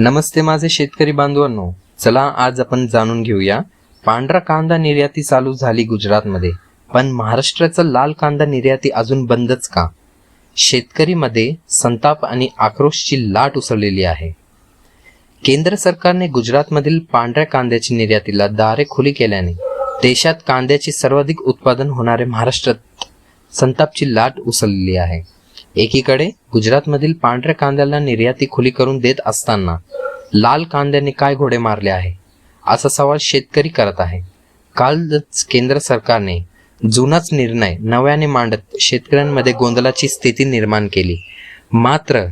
नमस्ते माझे शेतकरी बांधवांनो. चला आज आपण जाणून घेऊया. पांढरा कांदा निर्याती चालू झाली गुजरातमध्ये. पण महाराष्ट्राचा लाल कांदा निर्याती अजून बंदच का? शेतकरीमध्ये संताप आणि आक्रोशची लाट उसळलेली आहे. केंद्र सरकारने गुजरातमधील पांढऱ्या कांद्याची निर्यातीला दारे खुली केल्याने देशात कांद्याचे सर्वाधिक उत्पादन होणारे महाराष्ट्रात संतापची लाट उसळलेली आहे. एकीकडे गुजरातमधील पांढऱ्या कांद्याला निर्याती खुली करून देत असताना लाल कांद्याने काय घोडे मारले आहे असा सवाल शेतकरी करत आहे. कालच केंद्र सरकारने जुनाच निर्णय नव्याने मांडत शेतकऱ्यांमध्ये गोंधळाची स्थिती निर्माण केली. मात्र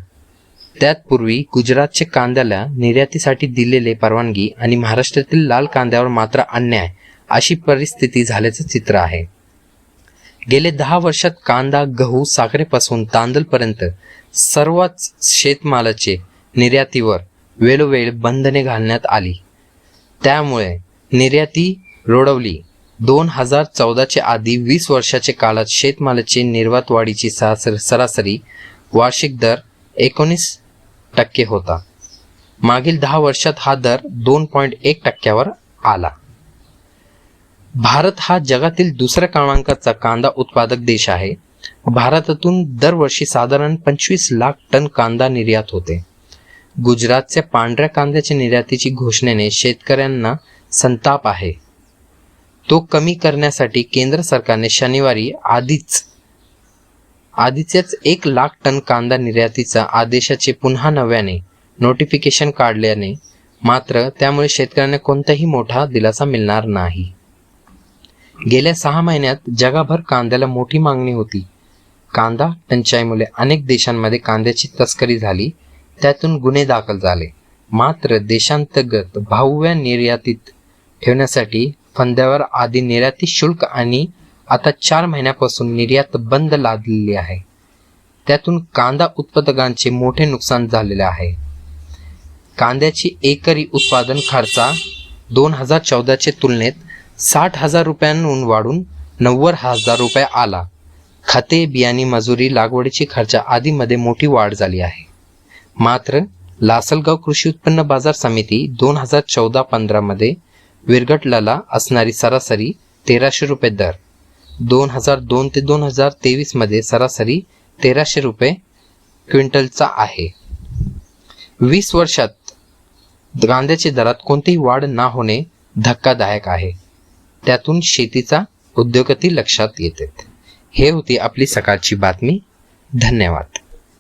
त्यापूर्वी गुजरातचे कांद्याला निर्यातीसाठी दिलेले परवानगी आणि महाराष्ट्रातील लाल कांद्यावर मात्र अन्याय अशी परिस्थिती झाल्याचं चित्र आहे. गेले दहा वर्षात कांदा गहू साखरेपासून तांदळपर्यंत सर्वच शेतमालाचे निर्यातीवर वेळोवेळ बंधने घालण्यात आली. त्यामुळे निर्याती रोडवली. दोन हजार चौदाच्या आधी वीस वर्षाच्या काळात शेतमालाची निर्वात वाढीची सरासरी वार्षिक दर एकोणीस टक्के होता. मागील दहा वर्षात हा दर दोन पॉईंट एक टक्क्यावर आला. भारत हा जगातील दुसऱ्या क्रमांकाचा कांदा उत्पादक देश आहे. भारतातून दरवर्षी साधारण पंचवीस लाख टन कांदा निर्यात होते. गुजरातच्या पांढऱ्या कांद्याच्या निर्यातीची घोषणेने शेतकऱ्यांना संताप आहे. तो कमी करण्यासाठी केंद्र सरकारने शनिवारी आधीच आधीचेच एक लाख टन कांदा निर्यातीचा आदेशाचे पुन्हा नव्याने नोटिफिकेशन काढल्याने मात्र त्यामुळे शेतकऱ्यांना कोणताही मोठा दिलासा मिळणार नाही. गेल्या सहा महिन्यात जगाभर कांद्याला मोठी मागणी होती. कांदा टंचाईमुळे अनेक देशांमध्ये कांद्याची तस्करी झाली. त्यातून गुन्हे दाखल झाले. मात्र देशांतर्गत भाऊव्या निर्यातीत ठेवण्यासाठी फंद्यावर आधी निर्याती शुल्क आणि आता चार महिन्यापासून निर्यात बंद लादलेली आहे. त्यातून कांदा उत्पादकांचे मोठे नुकसान झालेले आहे. कांद्याची एकरी उत्पादन खर्चा दोन हजार चौदाच्या तुलनेत साठ हजार रुपयांहून वाढून नव्वद हजार रुपये आला. खते बियाणे मजुरी लागवडीची खर्च आदीमध्ये मोठी वाढ झाली आहे. मात्र लासलगाव कृषी उत्पन्न बाजार समिती दोन हजार चौदा पंधरामध्ये विरघटलेला असणारी सरासरी तेराशे रुपये दर. दोन हजार दोन ते दोन हजार तेवीसमध्ये सरासरी तेराशे रुपये क्विंटलचा आहे. वीस वर्षात कांद्याच्या दरात कोणतीही वाढ न होणे धक्कादायक आहे. त्यातून शेतीचा उद्योगती लक्षात येते. हे होती आपली सकाळची बातमी. धन्यवाद.